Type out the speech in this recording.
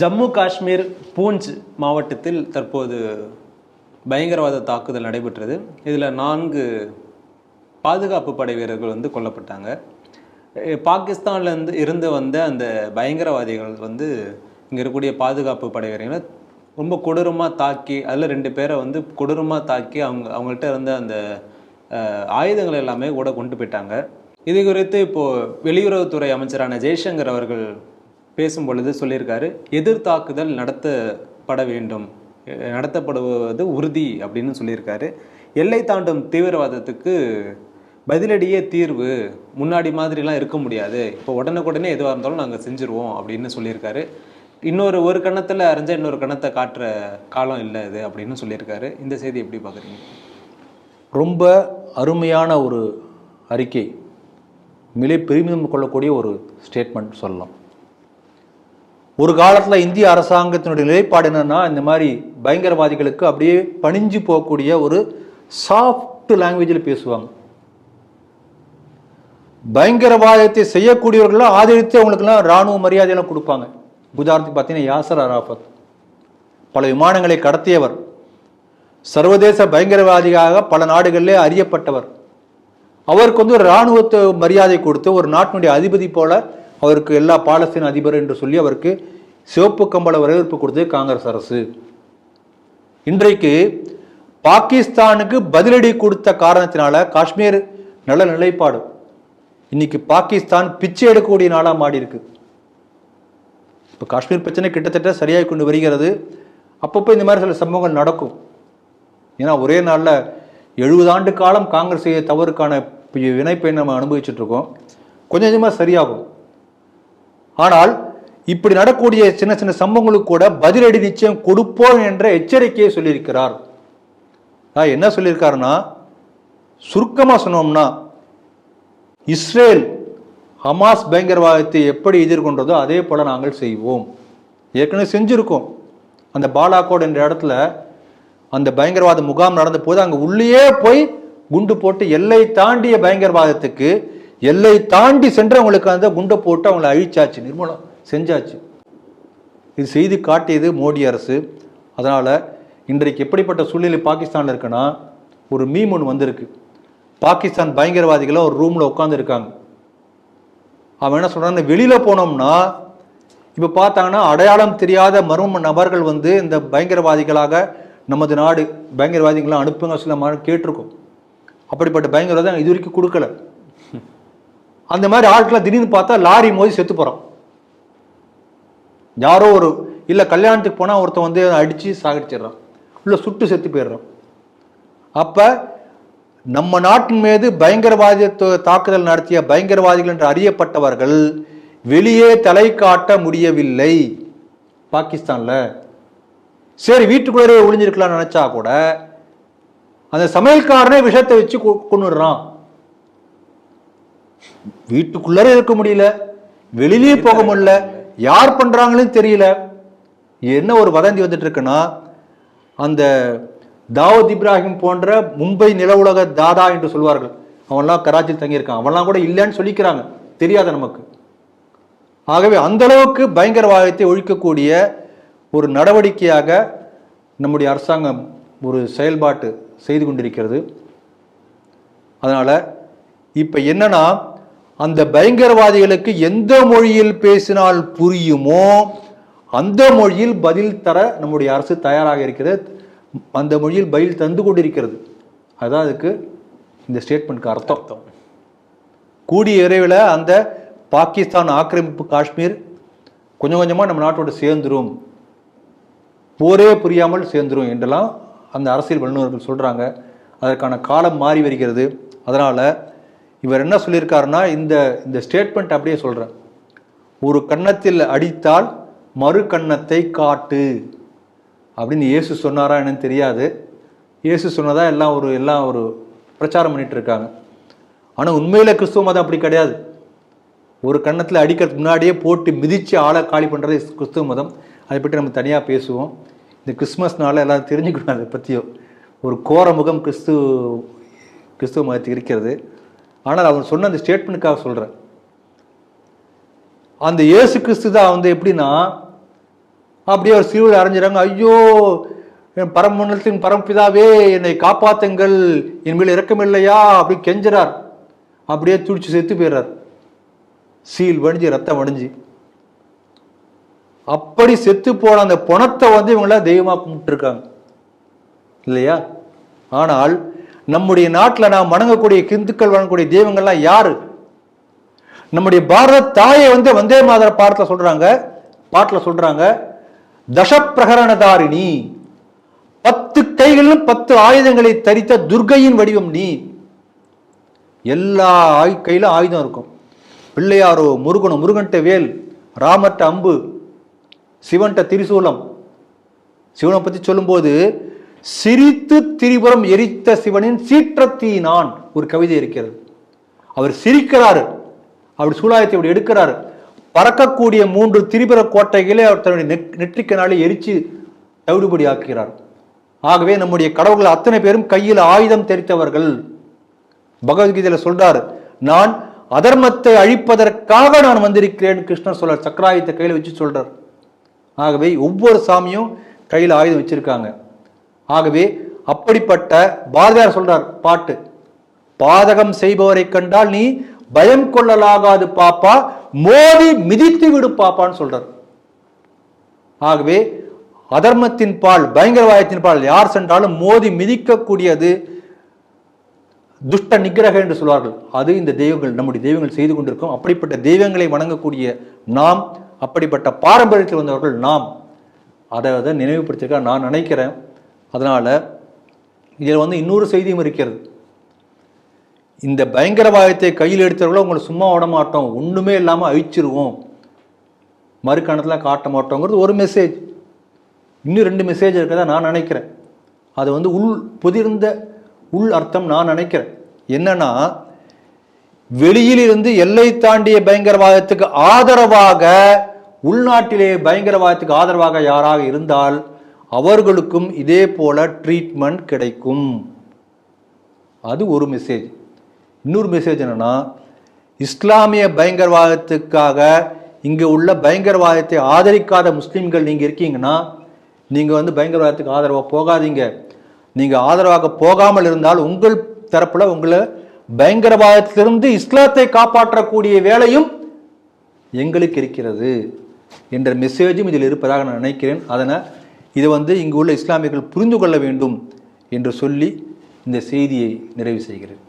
ஜம்மு காஷ்மீர் பூஞ்ச் மாவட்டத்தில் தற்போது பயங்கரவாத தாக்குதல் நடைபெற்றது. இதில் நான்கு பாதுகாப்பு படை வீரர்கள் வந்து கொல்லப்பட்டாங்க. பாகிஸ்தான்லேருந்து இருந்து வந்த அந்த பயங்கரவாதிகள் வந்து இங்கே இருக்கக்கூடிய பாதுகாப்பு படை வீரர்களை ரொம்ப கொடூரமாக தாக்கி அதில் ரெண்டு பேரை வந்து கொடூரமாக தாக்கி அவங்க அவங்கள்ட்ட இருந்த அந்த ஆயுதங்கள் எல்லாமே கூட கொண்டு போயிட்டாங்க. இது குறித்து இப்போது வெளியுறவுத்துறை அமைச்சரான ஜெய்சங்கர் அவர்கள் பேசும் பொழுது சொல்லியிருக்காரு எதிர் தாக்குதல் நடத்தப்பட வேண்டும். நடத்தப்படுவது உறுதி அப்படின்னு சொல்லியிருக்காரு. எல்லை தாண்டும் தீவிரவாதத்துக்கு பதிலடியே தீர்வு முன்னாடி மாதிரிலாம் இருக்க முடியாது. இப்போ உடனுக்குடனே எதுவாக இருந்தாலும் நாங்கள் செஞ்சுருவோம் அப்படின்னு சொல்லியிருக்காரு. இன்னொரு ஒரு கணத்தில் அரைஞ்ச இன்னொரு கணத்தை காட்டுற காலம் இல்லை இது அப்படின்னு சொல்லியிருக்காரு. இந்த செய்தி எப்படி பார்க்குறீங்க ரொம்ப அருமையான ஒரு அறிக்கை. மிலை பெருமிதம் கொள்ளக்கூடிய ஒரு ஸ்டேட்மெண்ட் சொல்லலாம். ஒரு காலத்தில் இந்திய அரசாங்கத்தினுடைய நிலைப்பாடு என்னென்னா இந்த மாதிரி பயங்கரவாதிகளுக்கு அப்படியே பணிஞ்சு போகக்கூடிய ஒரு சாஃப்ட் லாங்குவேஜில் பேசுவாங்க. பயங்கரவாதத்தை செய்யக்கூடியவர்களை ஆதரித்து அவங்களுக்குலாம் இராணுவ மரியாதையெல்லாம் கொடுப்பாங்க. உதாரணத்துக்கு பார்த்தீங்கன்னா யாசர் அராஃபத். பல விமானங்களை கடத்தியவர். சர்வதேச பயங்கரவாதியாக பல நாடுகளிலே அறியப்பட்டவர். அவருக்கு வந்து ஒரு இராணுவத்தை மரியாதை கொடுத்து ஒரு நாட்டினுடைய அதிபதி போல அவருக்கு எல்லா பாலஸ்தீன அதிபர் என்று சொல்லி அவருக்கு சிவப்பு கம்பள வரவேற்பு கொடுத்தது காங்கிரஸ் அரசு. இன்றைக்கு பாகிஸ்தானுக்கு பதிலடி கொடுத்த காரணத்தினால காஷ்மீர் நல்ல நிலைப்பாடு. இன்னைக்கு பாகிஸ்தான் பிச்சை எடுக்கக்கூடிய நாளாக மாடி இருக்கு இப்போ காஷ்மீர் பிரச்சனை கிட்டத்தட்ட சரியாகி கொண்டு வருகிறது. அப்பப்போ இந்த மாதிரி சில சம்பவங்கள் நடக்கும். ஏன்னா ஒரே நாளில் எழுபது ஆண்டு காலம் காங்கிரஸ் செய்ய தவறுக்கான வினைப்பை நம்ம அனுபவிச்சுட்ருக்கோம் கொஞ்சம் கொஞ்சமாக சரியாகும். ஆனால் இப்படி நடக்கக்கூடிய சின்ன சின்ன சம்பவங்களுக்கு கூட பதிலடி நிச்சயம் கொடுப்போம் என்ற எச்சரிக்கையை சொல்லியிருக்கிறார். என்ன சொல்லியிருக்காருன்னா சுருக்கமாக சொன்னோம்னா இஸ்ரேல் ஹமாஸ் பயங்கரவாதத்தை எப்படி எதிர்கொண்டதோ அதே போல் நாங்கள் செய்வோம். ஏற்கனவே செஞ்சுருக்கோம். அந்த பாலாக்கோட் என்ற இடத்துல அந்த பயங்கரவாத முகாம் நடந்த போது அங்கே உள்ளேயே போய் குண்டு போட்டு எல்லை தாண்டிய பயங்கரவாதத்துக்கு எல்லை தாண்டி சென்று அவங்களுக்கு அந்த குண்டை போட்டு அவங்கள அழிச்சாச்சு நிர்மூலம் செஞ்சாச்சு. இது செய்து காட்டியது மோடி அரசு. அதனால் இன்றைக்கு எப்படிப்பட்ட சூழ்நிலை பாகிஸ்தானில் இருக்குன்னா ஒரு மீம் ஒன்று வந்திருக்கு. பாகிஸ்தான் பயங்கரவாதிகளும் ஒரு ரூமில் உட்காந்துருக்காங்க அவன் என்ன சொல்கிறான் வெளியில் போனோம்னா இப்போ பார்த்தாங்கன்னா அடையாளம் தெரியாத மர்ம நபர்கள் வந்து இந்த பயங்கரவாதிகளாக நமது நாடு பயங்கரவாதிகளாக அனுப்புங்க சில மாதிரி கேட்டிருக்கோம். அப்படிப்பட்ட பயங்கரவாதம் இது வரைக்கும் கொடுக்கல. அந்த மாதிரி ஆட்களை திடீர்னு பார்த்தா லாரி மோதி செத்து போகிறான் யாரோ ஒரு இல்லை கல்யாணத்துக்கு போனால் ஒருத்தன் வந்து அடித்து சாகடிச்சிடுறான். இல்லை சுட்டு செத்து போயிடுறான். அப்போ நம்ம நாட்டின் மீது பயங்கரவாத தாக்குதல் நடத்திய பயங்கரவாதிகள் என்று அறியப்பட்டவர்கள் வெளியே தலை காட்ட முடியவில்லை பாகிஸ்தான்ல. சரி வீட்டுக்குள்ளே ஒளிஞ்சிருக்கலாம்னு நினைச்சா கூட அந்த சமையல்காரனே விஷத்தை வச்சு கொ- வீட்டுக்குள்ளே இருக்க முடியல. வெளியிலயே போக முடியல. யார் பண்றாங்கன்னு தெரியல. என்ன ஒரு வதந்தி வந்துட்டு இருக்குன்னா அந்த தாவூத் இப்ராஹிம் போன்ற மும்பை நில உலக தாதா என்று சொல்வார்கள். அவன்லாம் கராச்சியில் தங்கியிருக்கான். அவன்லாம் கூட இல்லைன்னு சொல்லிக்கிறாங்க. தெரியாத நமக்கு? ஆகவே அந்த அளவுக்கு பயங்கரவாதத்தை ஒழிக்கக்கூடிய ஒரு நடவடிக்கையாக நம்முடைய அரசாங்கம் ஒரு செயல்பாட்டு செய்து கொண்டிருக்கிறது. அதனால் இப்போ என்னன்னா அந்த பயங்கரவாதிகளுக்கு எந்த மொழியில் பேசினால் புரியுமோ அந்த மொழியில் பதில் தர நம்முடைய அரசு தயாராக இருக்கிறது. அந்த மொழியில் பதில் தந்து கொண்டிருக்கிறது. அதான் அதுக்கு இந்த ஸ்டேட்மெண்ட்க்கு அர்த்தம். அர்த்தம். கூடிய விரைவில் அந்த பாகிஸ்தான் ஆக்கிரமிப்பு காஷ்மீர் கொஞ்சம் கொஞ்சமாக நம்ம நாட்டோட சேர்ந்துரும். போரே புரியாமல் சேர்ந்துரும் என்றெல்லாம் அந்த அரசியல் வல்லுநர்கள் சொல்கிறாங்க அதற்கான காலம் மாறி வருகிறது. அதனால் இவர் என்ன சொல்லியிருக்காருன்னா இந்த இந்த ஸ்டேட்மெண்ட் அப்படியே சொல்கிறேன் ஒரு கன்னத்தில் அடித்தால் மறு கன்னத்தை காட்டு. அப்படின்னு இயேசு சொன்னாரா என்னன்னு தெரியாது. இயேசு சொன்னதாக எல்லாம் ஒரு எல்லாம் ஒரு பிரச்சாரம் பண்ணிட்டு இருக்காங்க. ஆனால் உண்மையில் கிறிஸ்துவ மதம் அப்படி கிடையாது. ஒரு கன்னத்தில் அடிக்கிறதுக்கு முன்னாடியே போட்டு மிதித்து ஆளை காலி பண்ணுறது கிறிஸ்துவ மதம். அதை பற்றி நம்ம தனியாக பேசுவோம். இந்த கிறிஸ்மஸ்னால எல்லாம் தெரிஞ்சுக்கணும் அதை பற்றியும் ஒரு கோர முகம் கிறிஸ்து கிறிஸ்துவ மதத்துக்கு இருக்கிறது. ஆனால் அவர் சொன்ன அந்த ஸ்டேட்மெண்ட்டுக்காக சொல்கிறேன் அந்த இயேசு கிறிஸ்து தான் வந்து எப்படின்னா அப்படியே ஒரு சிறுவர் அரைஞ்சிறாங்க ஐயோ என் பரமண்டலத்தின் பரம்பிதாவே என்னை காப்பாத்துங்கள் என் மேல் இரக்கமில்லையா அப்படி கெஞ்சுறார். அப்படியே துடிச்சு செத்து போயிடுறார். சீல் வடிஞ்சு ரத்தம் வடிஞ்சு. அப்படி செத்து போன அந்த பணத்தை வந்து இவங்கள தெய்வமாக கும்பிட்டுருக்காங்க. இல்லையா? ஆனால் நம்முடைய நாட்டில் நாம் வணங்கக்கூடிய கிந்துக்கள் வணங்கக்கூடிய தெய்வங்கள்லாம் யாரு? நம்முடைய பாரத தாயை வந்து வந்தே மாதர பாடத்தில் சொல்றாங்க. பாட்டில் சொல்றாங்க. தசப்பிரகரணதாரிணி பத்து கைகளிலும் பத்து ஆயுதங்களை தரித்த துர்கையின் வடிவம் நீ. எல்லா ஆயு கையிலும் ஆயுதம் இருக்கும். பிள்ளையாரோ முருகனோ முருகன்ட்ட வேல் ராமட்ட அம்பு சிவன்ட்ட திரிசூலம். சிவனை பற்றி சொல்லும்போது சிரித்து திரிபுரம் எரித்த சிவனின் சீற்றத்தீனான் ஒரு கவிதை இருக்கிறது. அவர் சிரிக்கிறாரு. அவர் சூலாயத்தை இப்படி எடுக்கிறாரு. பறக்கக்கூடிய மூன்று திரிபுர கோட்டைகளை அவர் தன்னுடைய நெட் நெற்றிக்கனாலே எரிச்சு தவிடுபடி ஆக்குகிறார். ஆகவே நம்முடைய கடவுள்கள் அத்தனை பேரும் கையில் ஆயுதம் தெரித்தவர்கள். பகவத்கீதையில சொல்றாரு நான் அதர்மத்தை அழிப்பதற்காக நான் வந்திருக்கிறேன் கிருஷ்ணர் சொல்றார். சக்கராயுதத்தை கையில் வச்சு சொல்றார். ஆகவே ஒவ்வொரு சாமியும் கையில் ஆயுதம் வச்சிருக்காங்க. ஆகவே அப்படிப்பட்ட பாரதியார் சொல்றார் பாட்டு பாதகம் செய்பவரை கண்டால் நீ பயம் கொள்ளலாகாது பாப்பா மோதி மிதித்து விடு பாப்பான்னு சொல்றார். ஆகவே அதர்மத்தின் பால் பயங்கரவாதத்தின் பால் யார் சென்றாலும் மோதி மிதிக்கக்கூடியது துஷ்ட நிகிரக என்று சொல்வார்கள். அது இந்த தெய்வங்கள் நம்முடைய தெய்வங்கள் செய்து கொண்டிருக்கும் அப்படிப்பட்ட தெய்வங்களை வணங்கக்கூடிய நாம் அப்படிப்பட்ட பாரம்பரியத்தில் வந்தவர்கள் நாம். அதை அதை நினைவுபடுத்திருக்க நான் நினைக்கிறேன். அதனால் இதில் வந்து இன்னொரு செய்தியும் இருக்கிறது. இந்த பயங்கரவாதத்தை கையில் எடுத்தவர்களோ உங்களை சும்மா விட மாட்டோம் ஒன்றுமே இல்லாமல் அழிச்சிருவோம். மறுக்கணத்தில் காட்ட மாட்டோங்கிறது ஒரு மெசேஜ் இன்னும் ரெண்டு மெசேஜ் இருக்கதா நான் நினைக்கிறேன். அது வந்து உள் புதிர்ந்த உள் அர்த்தம் நான் நினைக்கிறேன். என்னன்னா வெளியிலிருந்து எல்லை தாண்டிய பயங்கரவாதத்துக்கு ஆதரவாக உள்நாட்டிலே பயங்கரவாதத்துக்கு ஆதரவாக யாராக இருந்தால் அவர்களுக்கும் இதே போல ட்ரீட்மெண்ட் கிடைக்கும். அது ஒரு மெசேஜ் இன்னொரு மெசேஜ் என்னென்னா இஸ்லாமிய பயங்கரவாதத்துக்காக இங்கே உள்ள பயங்கரவாதத்தை ஆதரிக்காத முஸ்லீம்கள் நீங்கள் இருக்கீங்கன்னா நீங்கள் வந்து பயங்கரவாதத்துக்கு ஆதரவாக போகாதீங்க. நீங்கள் ஆதரவாக போகாமல் இருந்தால் உங்கள் தரப்பில் உங்களை பயங்கரவாதத்திலிருந்து இஸ்லாத்தை காப்பாற்றக்கூடிய வேலையும் எங்களுக்கு இருக்கிறது. என்ற மெசேஜும் இதில் இருப்பதாக நான் நினைக்கிறேன். அதனை இதை வந்து இங்கு உள்ள இஸ்லாமியர்கள் புரிந்து கொள்ள வேண்டும் என்று சொல்லி இந்த செய்தியை நிறைவு செய்கிறேன்.